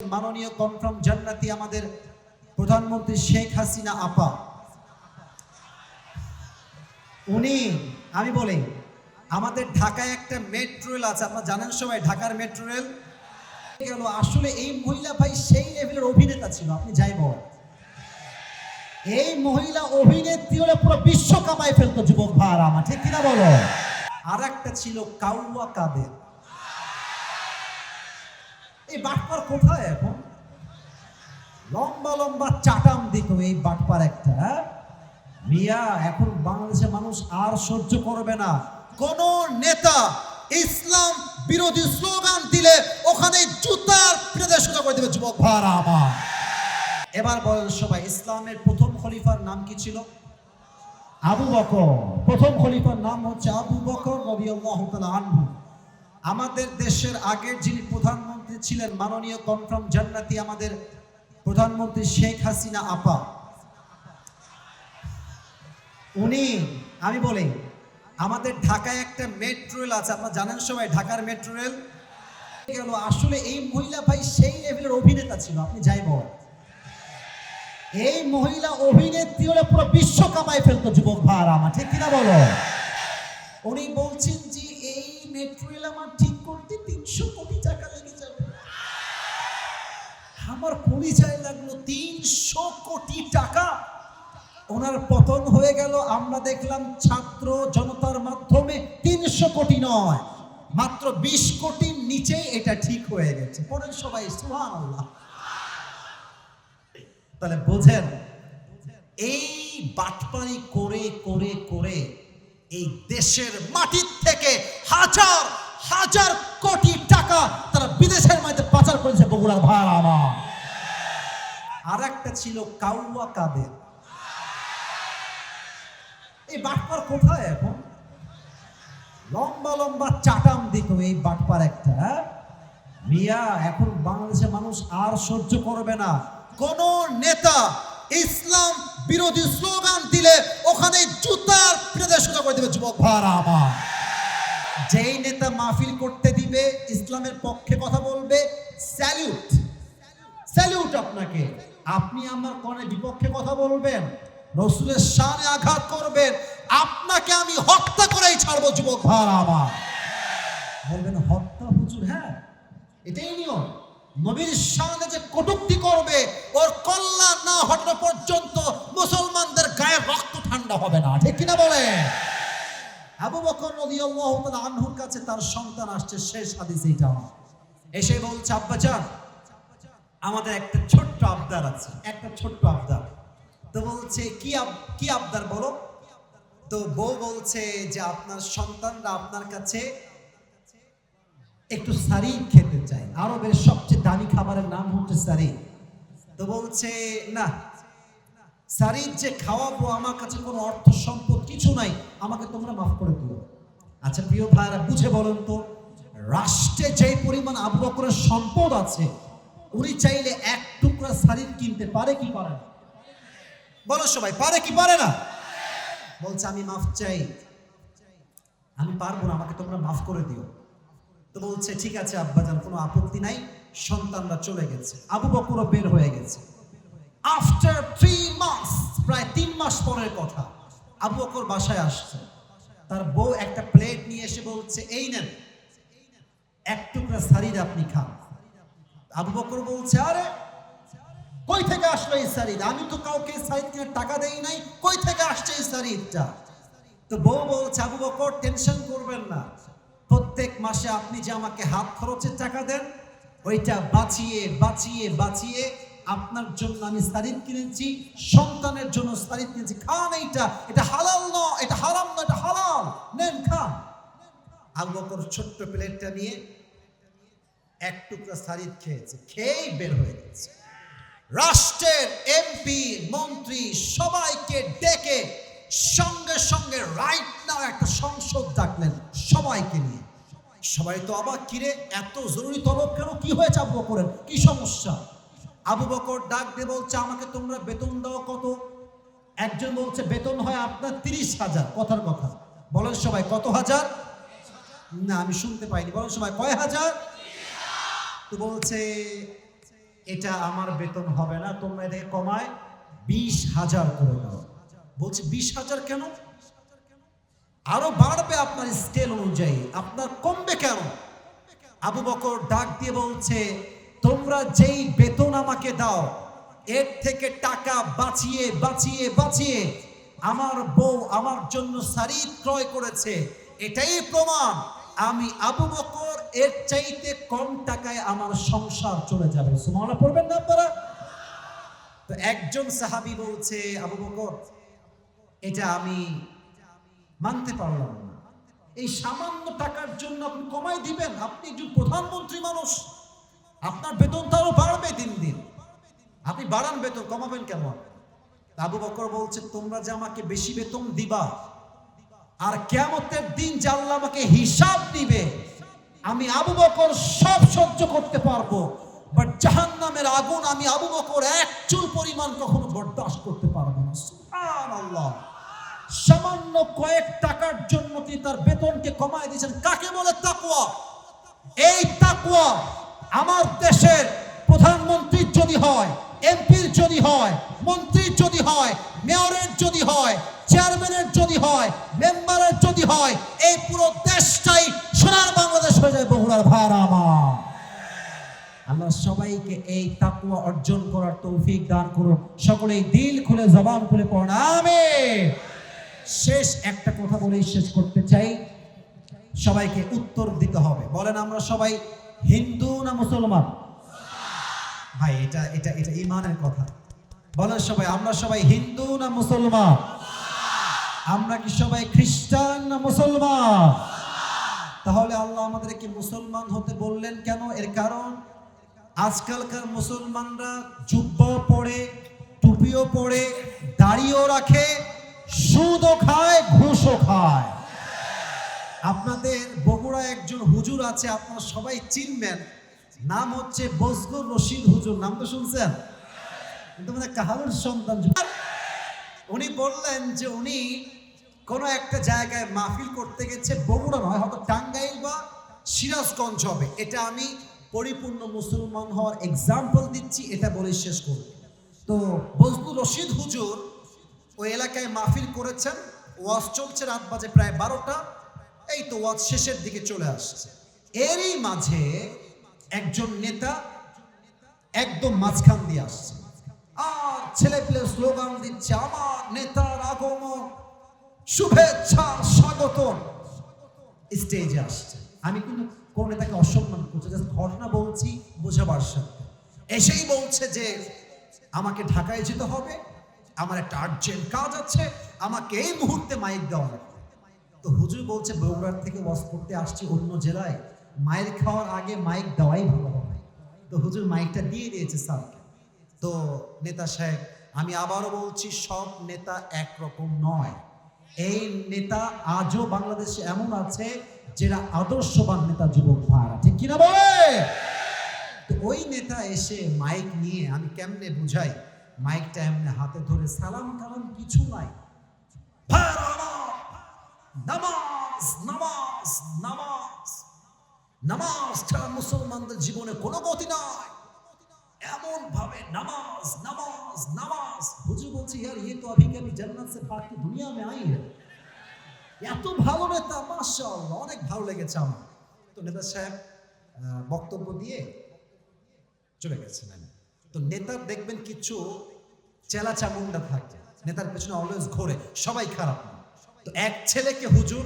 মাননীয় কনফার্ম জান্নাতি আমাদের প্রধানমন্ত্রী শেখ হাসিনা আপা। উনি, আমি বলি, আমাদের ঢাকায় একটা মেট্রো রেল আছে, আপনারা জানেন সবাই ঢাকার মেট্রো রেল গেল আসলে এই মহিলা ভাই সেই লেভেলের অভিনেতা ছিল, আপনি যাই বল এই মহিলা অভিনেত্রী হলে পুরো বিশ্ব কামাই ফেলতো যুবক ভার আমার, ঠিক কিনা বলো? আর একটা ছিল কাউয়া কাদের। এই বাটপার কোথায় এখন? লম্বা লম্বা চাটাম দিত এই বাটপার একটা হ্যাঁ? মিয়া, এখন বাংলাদেশের মানুষ আর সহ্য করবে না। কোন নেতা ইসলাম বিরোধী স্লোগান দিলে ওখানে জুতার সোজা করে দেবে, যুবক আমার। এবার বলেন সবাই, ইসলামের প্রথম খলিফার নাম কি ছিল? আবু বকর। প্রথম খলিফার নাম হচ্ছে আবু বকর তাআলা আনহু। আমাদের দেশের আগের যিনি প্রধানমন্ত্রী ছিলেন মাননীয় কনফার্ম জান্নাতি আমাদের প্রধানমন্ত্রী শেখ হাসিনা আপা। উনি, আমি বলি, আমাদের ঢাকায় একটা মেট্রো রেল আছে, আপনারা জানেন সবাই ঢাকার মেট্রো রেল গেল, আসলে এই মহিলা ভাই সেই লেভেলের অভিনেতা ছিল, আপনি যাই বল এই মহিলা অভিনেত্রী হলে পুরো বিশ্ব কামাই ফেলতো যুবক ভার আমার, ঠিক কিনা বলো? উনি বলছেন যে, এই মেট্রো রেল আমার ঠিক করতে তিনশো কোটি টাকা আমার পরিচয় লাগল তিনশো কোটি টাকা। ওনার পতন হয়ে গেল, আমরা দেখলাম ছাত্র জনতার মাধ্যমে তিনশো কোটি নয়, মাত্র বিশ কোটির নিচেই এটা ঠিক হয়ে গেছে। পড়েন সবাই তাহলে বোঝেন, এই বাটপারি করে করে করে এই দেশের মাটির থেকে হাজার হাজার কোটি টাকা তারা বিদেশের মধ্যে পাচার করেছে বগুড়ার ভাড়া আর একটা ছিল কাউয়া কাদের? এই বাটপার কোথায় এখন? লম্বা লম্বা চাটাম দিত এই বাটপার একটা হ্যাঁ? মিয়া, এখন বাংলাদেশের মানুষ আর সহ্য করবে না। কোন নেতা ইসলাম বিরোধী স্লোগান দিলে ওখানে জুতার সোজা করে দেবে, যুবক ভাড়া যেই নেতা মাহফিল করতে দিবে, ইসলামের পক্ষে কথা বলবে স্যালিউট স্যালিউট আপনাকে। আপনি আমার কনে বিপক্ষে কথা বলবেন রসুলের শানে আঘাত করবেন, আপনাকে আমি হত্যা করেই ছাড়বো যুবক ভাড়া আমার। বলবেন, হত্যা হুজুর হ্যাঁ এটাই নিয়ম। নবীর শানে যে কটুক্তি করবে, ওর কল্যাণ না হটানো পর্যন্ত মুসলমানদের গায়ে রক্ত ঠান্ডা হবে না, ঠিক কিনা বলে? আবু বকর রাদিয়াল্লাহু আনহুর কাছে তার সন্তান আসছে, শেষ হাদিস এটা। এসে বলছে আব্বাজান আমাদের একটা ছোট্ট আবদার আছে। একটা ছোট্ট আবদার। তো বলছে কি কি আবদার বলো? তো বউ বলছে যে আপনার সন্তানরা আপনার কাছে একটু সারি খেতে চায়। আরবের সবচেয়ে দামি খাবারের নাম হচ্ছে সারি তো বলছে না সারির যে খাওয়াবো আমার কাছে কোনো অর্থ সম্পদ কিছু নাই। আমাকে তোমরা মাফ করে দিও। আচ্ছা প্রিয় ভাইরা বুঝে বলেন তো রাষ্ট্রে যে পরিমাণ আবু সম্পদ আছে উনি চাইলে এক টুকরা শাড়ির কিনতে পারে কি পারে না? বলো সবাই, পারে কি পারে না? বলছে, আমি মাফ চাই। আমি পারব না, আমাকে তোমরা মাফ করে দিও। তো বলছে, ঠিক আছে আব্বাজান, কোনো আপত্তি নাই। সন্তানরা চলে গেছে। আবু বকরও বের হয়ে গেছে। আফটার থ্রি মাস প্রায় তিন মাস পরের কথা, আবু বকর বাসায় আসছে। তার বউ একটা প্লেট নিয়ে এসে বলছে, এই নেন, এক টুকরা শাড়ির আপনি খান। আবু বকর বলছে, আরে, কই থেকে আসলো এই শাড়ির আমি তো কাউকে শাড়ির কিনে টাকা দেই নাই। কই থেকে আসছে এই শাড়িটা? তো বউ বলছে, আবু বকর, টেনশন করবেন না। প্রত্যেক মাসে আপনি যে আমাকে হাত খরচের টাকা দেন, ওইটা বাঁচিয়ে বাঁচিয়ে বাঁচিয়ে আপনার জন্য আমি শাড়ি কিনেছি, সন্তানের জন্য শাড়ি কিনেছি। খান এইটা, এটা হালাল ন, এটা হারাম না, এটা হালাল। নেন, খান। আবু বকর ছোট্ট প্লেটটা নিয়ে এক টুকরা শাড়ি খেয়েছে, খেয়েই বের হয়ে গেছে। রাষ্ট্রের এমপি মন্ত্রী সবাইকে ডেকে সঙ্গে সঙ্গে রাইট নাও একটা সংসদ ডাকলেন সবাইকে নিয়ে। সবাই তো আবার কিরে, এত জরুরি তলব কেন? কি হয়েছে আবু বকরের? কি সমস্যা? আবু বকর ডাক দিয়ে বলছে, আমাকে তোমরা বেতন দাও কত? একজন বলছে, বেতন হয় আপনার তিরিশ হাজার। কথার কথা। বলেন সবাই, কত হাজার? না, আমি শুনতে পাইনি। বলেন সবাই, কয় হাজার? তো বলছে, এটা আমার বেতন হবে না, তোমরা এটাকে কমায় বিশ হাজার করে দাও। বলছে, বিশ হাজার কেন? আরও বাড়বে আপনার স্কেল অনুযায়ী, আপনার কমবে কেন? আবু বকর ডাক দিয়ে বলছে, তোমরা যেই বেতন আমাকে দাও, এর থেকে টাকা বাঁচিয়ে বাঁচিয়ে বাঁচিয়ে আমার বউ আমার জন্য শাড়ি ক্রয় করেছে, এটাই প্রমাণ। আমি আবু বকর এর চাইতে কম টাকায় আমার সংসার চলে যাবে। সুমানা পড়বেন না আপনারা? তো একজন সাহাবী বলছে, আবু বকর, এটা আমি মানতে পারলাম না। এই সামান্য টাকার জন্য আপনি কমাই দিবেন, আপনি একজন প্রধানমন্ত্রী মানুষ। আপনার বেতন তো আরও বাড়বে দিন দিন। আপনি বাড়ান বেতন, কমাবেন কেমন আবু বকর বলছে, তোমরা যে আমাকে বেশি বেতন দিবা, আর কেমতের দিন আল্লাহ আমাকে হিসাব দিবে আমি আবু বকর সব সহ্য করতে পারব বাট জাহান্নামের আগুন আমি আবু বকর এক চুল পরিমাণ কখনো বরদাস্ত করতে পারব না। সুবহানাল্লাহ। সামান্য কয়েক টাকার জন্য তিনি তার বেতনকে কমায় দিয়েছেন। কাকে বলে তাকুয়া এই তাকুয়া আমার দেশের প্রধানমন্ত্রীর যদি হয়, এমপির যদি হয় মন্ত্রীর যদি হয়, মেয়রের যদি হয়, চেয়ারম্যানের যদি হয়, মেম্বারের যদি হয়, এই পুরো দেশটাই আল্লাহ সবাইকে এই তাকুয়া অর্জন করার তৌফিক দান সকলেই দিল খুলে, জবান খুলে পড়ুন। আমিন। শেষ একটা কথা শেষ করতে চাই। সবাইকে উত্তর দিতে হবে। বলেন আমরা সবাই হিন্দু না মুসলমান? ভাই, এটা এটা এটা ইমানের কথা। বলেন সবাই, আমরা সবাই হিন্দু না মুসলমান? আমরা কি সবাই খ্রিস্টান না মুসলমান? তাহলে আল্লাহ আমাদেরকে মুসলমান হতে বললেন কেন? এর কারণ, আজকালকার মুসলমানরা জুব্বা পড়ে টুপিও পড়ে দাড়িও রাখে, সুদও খায়, ঘুষও খায়। আপনাদের বগুড়া একজন হুজুর আছে, আপনারা সবাই চিনবেন। নাম হচ্ছে বজগুর রশিদ হুজুর, নাম তো শুনছেন? মানে সন্তান? উনি বললেন যে উনি কোনো একটা জায়গায় মাহফিল করতে গেছে, বগুড়া নয় সিরাজগঞ্জ হবে। এটা আমি পরিপূর্ণ মুসলমান হওয়ার এক্সাম্পল দিচ্ছি, এটা বলে শেষ করব। তো বজলুর রশিদ হুজুর ওই এলাকায় মাহফিল করেছেন। ওয়াজ চলছে রাত বাজে প্রায় বারোটা। এই তো ওয়াজ শেষের দিকে চলে আসছে। এরই মাঝে একজন নেতা একদম মাঝখান দিয়ে আসছে। আর ছেলে পেলে স্লোগান দিচ্ছে, আমার নেতার আগমন, শুভেচ্ছা স্বাগত স্টেজে আসছে। আমি কিন্তু কোন নেতাকে অসম্মান করছি, জাস্ট ঘটনা বলছি, বোঝাবার সাথে। এসেই বলছে যে আমাকে ঢাকায় যেতে হবে, আমার একটা আর্জেন্ট কাজ আছে, আমাকে এই মুহূর্তে মাইক দেওয়া লাগবে। তো হুজুর বলছে, বগুড়ার থেকে ওয়াজ করতে আসছি অন্য জেলায় মাইক খাওয়ার আগে মাইক দেওয়াই ভালো হবে। তো হুজুর মাইকটা দিয়ে দিয়েছে স্যারকে তো নেতা সাহেব, আমি আবারও বলছি, সব নেতা একরকম নয়। এই নেতা আজও বাংলাদেশে এমন আছে যারা আদর্শবান নেতা যুবক ভাড়া ঠিক কিনা বলে তো ওই নেতা এসে মাইক নিয়ে আমি কেমনে বুঝাই মাইকটা এমনি হাতে ধরে সালাম কালাম কিছু নাই ভাইরা আমার, নামাজ নামাজ নামাজ নামাজ ছাড়া মুসলমানদের জীবনে কোনো গতি নাই এমন ভাবে নামাজ নামাজ নামাজ হুজুর বলছে यार ये तो अभी कभी जन्नत से भाग के दुनिया में आई है এত ভালো নেতা, মাশাআল্লাহ, অনেক ভালো লেগেছে আমার। তো নেতা সাহেব বক্তব্য দিয়ে চলে গেছেন তো নেতার দেখবেন কিছু চেলা চামুন্ডা থাকে। নেতার পেছনে অলওয়েজ ঘোরে, সবাই খারাপ তো এক ছেলেকে হুজুর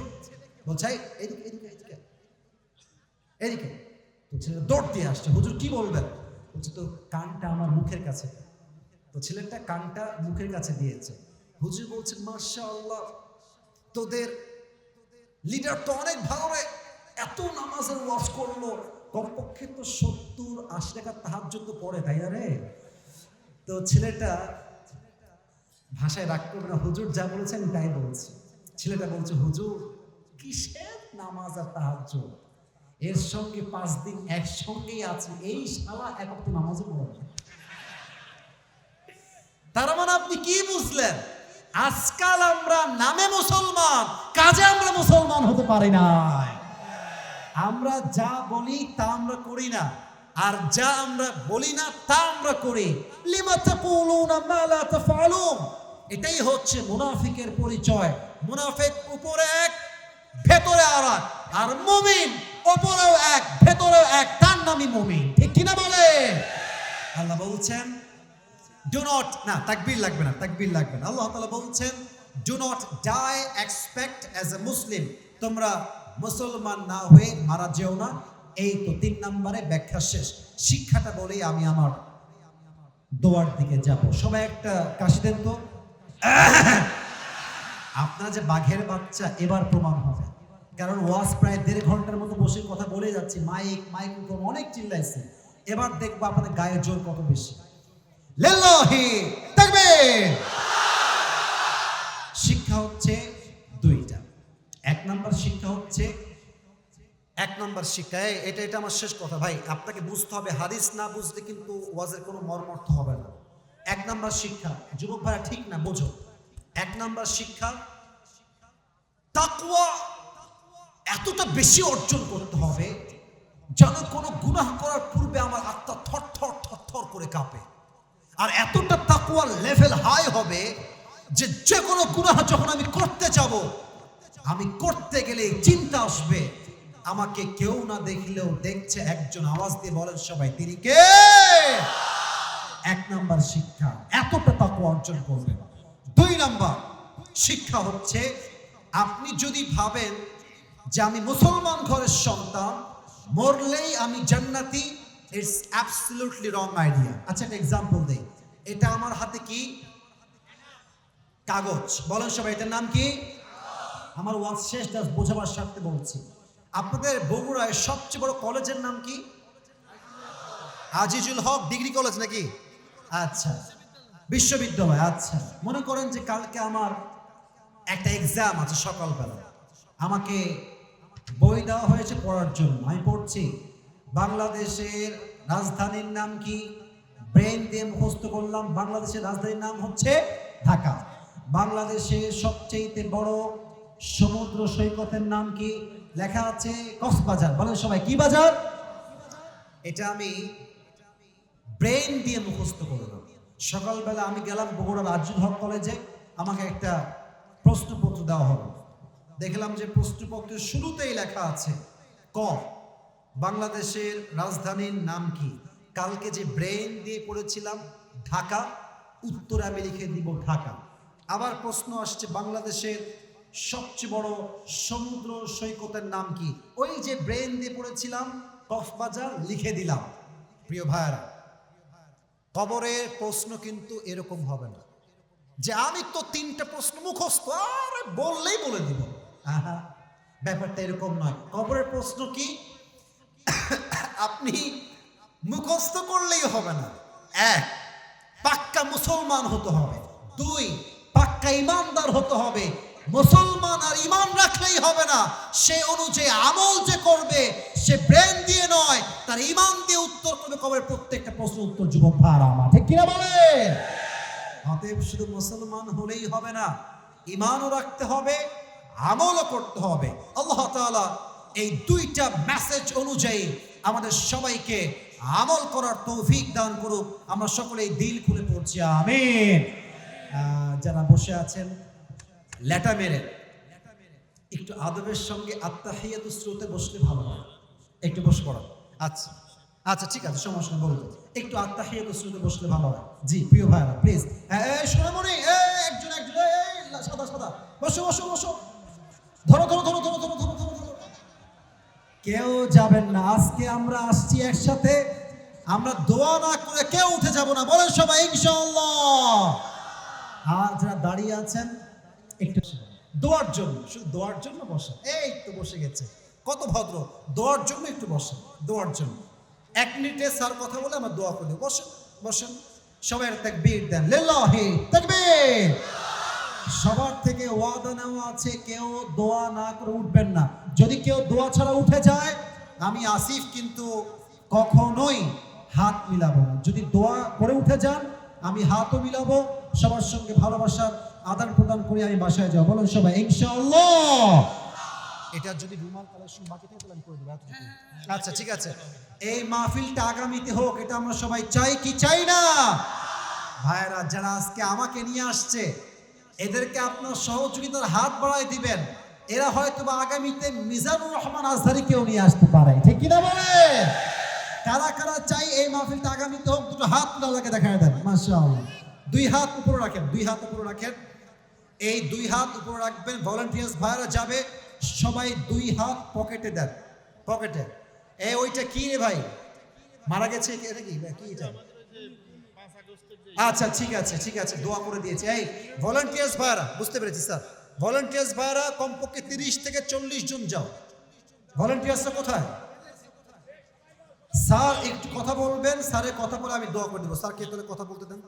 বলছে এদিকে এদিকে এদিকে এদিকে। তো ছেলে দৌড় দিয়ে আসছে, হুজুর, কি বলবেন? বলছে তো কানটা আমার মুখের কাছে। তো ছেলেটা কানটা মুখের কাছে দিয়েছে। হুজুর বলছে মাশা আল্লাহ তোদের লিডার তো অনেক ভালো রে। এত নামাজের ওয়াজ করল। কমপক্ষে তো সত্তর, আশি টাকা তাহার জন্য পড়ে, তাই না রে? তো ছেলেটা ভাষায় রাগ করবে না। হুজুর যা বলেছে আমি তাই বলছি। ছেলেটা বলছে, হুজুর, কিসের নামাজ আর তাহাজ্জ এর সঙ্গে পাঁচ দিন একসঙ্গেই আছে। এই শালা এক নামাজও পড়ে। তার মানে আপনি কি বুঝলেন? আজকাল আমরা নামে মুসলমান, কাজে আমরা মুসলমান হতে পারি না আমরা যা বলি তা আমরা করি না, আর যা আমরা বলি না তা আমরা করি। এটাই হচ্ছে মুনাফিকের পরিচয়। মুনাফিক উপরে এক, ভেতরে আর এক, আর মুমিন উপরেও এক, ভেতরেও এক, তার নামই মুমিন। ঠিক কিনা বলে আল্লাহ বলছেন ডু নট না, তাকবীর লাগবে না, তাকবীর লাগবে না। আল্লাহ তাআলা বলছেন do not die expect as a Muslim তোমরা মুসলমান না হয়ে মারা যেও না। এই তো তিন নম্বরে ব্যাখ্যা শেষ। শিক্ষাটা বলেই আমি আমার দোয়ার দিকে যাব। সবাই একটা কাশি দেন তো। আপনারা যে বাঘের বাচ্চা, এবার প্রমাণ হবে। কারণ ওয়াজ প্রায় দেড় ঘণ্টার মতো বসে কথা বলে যাচ্ছি। মাইক মাইক অনেক চিল্লাইছে। এবার দেখব আপনাদের গায়ের জোর কত বেশি। লিল্লাহি, তাকবীর। শিক্ষা হচ্ছে দুইটা। এক নাম্বার শিক্ষা হচ্ছে, এক নম্বর শিক্ষা এটা এটা আমার শেষ কথা ভাই। আপনাকে বুঝতে হবে, হাদিস না বুঝলে কিন্তু ওয়াজের কোনো মর্মর্থ হবে না। এক নম্বর শিক্ষা, যুবক ভাইরা ঠিক না, বোঝো। এক নম্বর শিক্ষা, তাকওয়া এতটা বেশি অর্জন করতে হবে যেন কোনো গুনাহ করার পূর্বে আমার আত্মা থর থর থর থর করে কাঁপে। আর এতটা তাকুয়ার লেভেল হাই হবে যে যে কোনো গুনাহ যখন আমি করতে যাব, আমি করতে গেলে চিন্তা আসবে। আমাকে কেউ না দেখলেও দেখছে, একজন আওয়াজ দিয়ে বলেন, সবাই তিনি কে? এক নাম্বার শিক্ষা, এতটা তাকুয়া অর্জন করবেন। দুই নাম্বার শিক্ষা হচ্ছে, আপনি যদি ভাবেন যে আমি মুসলমান ঘরের সন্তান, মরলেই আমি জান্নাতি ইটস অ্যাবসলিউটলি রং আইডিয়া আচ্ছা একটা এক্সাম্পল দেই। এটা আমার হাতে কি? কাগজ। বলেন সবাই, এটার নাম কি? আমার ওয়াজ শেষ জাস্ট বোঝাবার স্বার্থে বলছি। আপনাদের বগুড়ায় সবচেয়ে বড় কলেজের নাম কি? আজিজুল হক ডিগ্রি কলেজ নাকি? আচ্ছা। বিশ্ববিদ্যালয় আচ্ছা। মনে করেন যে কালকে আমার একটা এক্সাম আছে সকালবেলা। আমাকে বই দেওয়া হয়েছে পড়ার জন্য। আমি পড়ছি। বাংলাদেশের রাজধানীর নাম কি? ব্রেন দিয়ে মুখস্থ করলাম, বাংলাদেশের রাজধানীর নাম হচ্ছে ঢাকা। বাংলাদেশের সবচেয়ে বড় সমুদ্র সৈকতের নাম কি? লেখা আছে কক্সবাজার। বলেন সবাই, কি বাজার? এটা আমি ব্রেন দিয়ে মুখস্থ করলাম সকালবেলা আমি গেলাম বগুড়া রাজ্য হক কলেজে। আমাকে একটা প্রশ্নপত্র দেওয়া হলো। দেখলাম যে প্রশ্নপত্রের শুরুতেই লেখা আছে ক। বাংলাদেশের রাজধানীর নাম কি? কালকে যে ব্রেন দিয়ে পড়েছিলাম, ঢাকা, উত্তর আমি লিখে দিব ঢাকা। আবার প্রশ্ন আসছে, বাংলাদেশের সবচেয়ে বড় সমুদ্র সৈকতের নাম কি? ওই যে ব্রেন দিয়ে পড়েছিলাম, কক্সবাজার লিখে দিলাম। প্রিয় ভাইয়ারা, কবরের প্রশ্ন কিন্তু এরকম হবে না। যে আমি তো তিনটা প্রশ্ন মুখস্থ, আরে বললেই বলে দিব। আহা, ব্যাপারটা এরকম নয়। কবরের প্রশ্ন কি? আপনি মুখস্থ করলেই হবে না। এক, পাক্কা মুসলমান হতে হবে। দুই, পাক্কা ইমানদার হতে হবে। মুসলমান আর ইমান রাখলেই হবে না। সে অনুযায়ী আমল যে করবে, সে ব্রেন দিয়ে নয়, তার ইমান দিয়ে উত্তর করবে কবরের প্রত্যেকটা প্রশ্ন উত্তর যুবক ভাড়া আমার। ঠিক কিনা বলে অতএব শুধু মুসলমান হলেই হবে না, ইমানও রাখতে হবে, আমলও করতে হবে। আল্লাহ তাআলা এই দুইটা মেসেজ অনুযায়ী আমাদের সবাইকে আমল করার তৌফিক দান করুক। আমরা সকলেই দিল খুলে পড়ছি আমি যারা বসে আছেন, লেটা মেরে। একটু আদবের সঙ্গে আত্মা আত্মাহিয়াত স্রোতে বসলে ভালো হয়। একটু বস করো আচ্ছা আচ্ছা ঠিক আছে সমস্যা বলুন। একটু আত্মা আত্মাহিয়াত স্রোতে বসলে ভালো হয়। জি, প্রিয় ভাইরা প্লিজ হ্যাঁ একজন একজন সাদা সাদা। বসো বসো বসো। ধরো ধরো ধরো ধরো ধরো ধরো। কেউ যাবেন না। আজকে আমরা আসছি একসাথে। আমরা দোয়া না করে কেউ উঠে যাব না। বলেন সবাই, ইনশাআল্লাহ। আর যারা দাঁড়িয়ে আছেন, একটু দোয়ার জন্য, শুধু দোয়ার জন্য বসে এই তো বসে গেছে। কত ভদ্র। দোয়ার জন্য একটু বসেন, দোয়ার জন্য। এক মিনিটে স্যার কথা বলে আমরা দোয়া করি। বসেন বসেন। সবাই তাকবীর দেন। লিল্লাহি তাকবীর। সবার থেকে ওয়াদা নেওয়া আছে, কেউ দোয়া না করে উঠবেন না। যদি কেউ দোয়া ছাড়া উঠে যায়, আমি আসিফ কিন্তু কখনোই হাত মিলাবো না। যদি দোয়া করে উঠে যান, আমি হাতও মিলাবো, সবার সঙ্গে ভালোবাসার আদান প্রদান করে আমি বাসায় যাব। বলুন সবাই এটা যদি রুমাল কালেকশন বাকি থাকে আমি করে দেবো আচ্ছা ঠিক আছে। এই মাহফিলটা আগামীতে হোক, এটা আমরা সবাই চাই কি চাই না? ভাইয়েরা, যারা আজকে আমাকে নিয়ে আসছে এদেরকে আপনার সহযোগিতার হাত বাড়ায় দিবেন। এরা হয়তো বা আগামীতে মিজানুর রহমান আজহারিকেও নিয়ে আসতে পারে। ঠিক কিনা বলে? কারা কারা চাই এই মাহফিলটা আগামীতে হোক, দুটো হাত লাগে দেখা দেন, মাশাআল্লাহ। দুই হাত উপরে রাখেন, দুই হাত উপরে রাখেন। এই দুই হাত উপরে রাখবেন ভলান্টিয়ার্স ভাইরা যাবে, সবাই দুই হাত পকেটে দেন, পকেটে। এ, ওইটা কি রে ভাই? মারা গেছে এটা কি? কি এটা? আচ্ছা ঠিক আছে ঠিক আছে, দোয়া করে দিয়েছি। এই ভলান্টিয়ার্স ভাড়া বুঝতে পেরেছি, স্যার। ভলান্টিয়ার্স ভাড়া কমপক্ষে তিরিশ থেকে চল্লিশ জন যাও। ভলান্টিয়ার্সরা কোথায়? স্যার, একটু কথা বলবেন, স্যারের কথা বলে আমি দোয়া করে দেবো। স্যারকে তাহলে কথা বলতে দেন?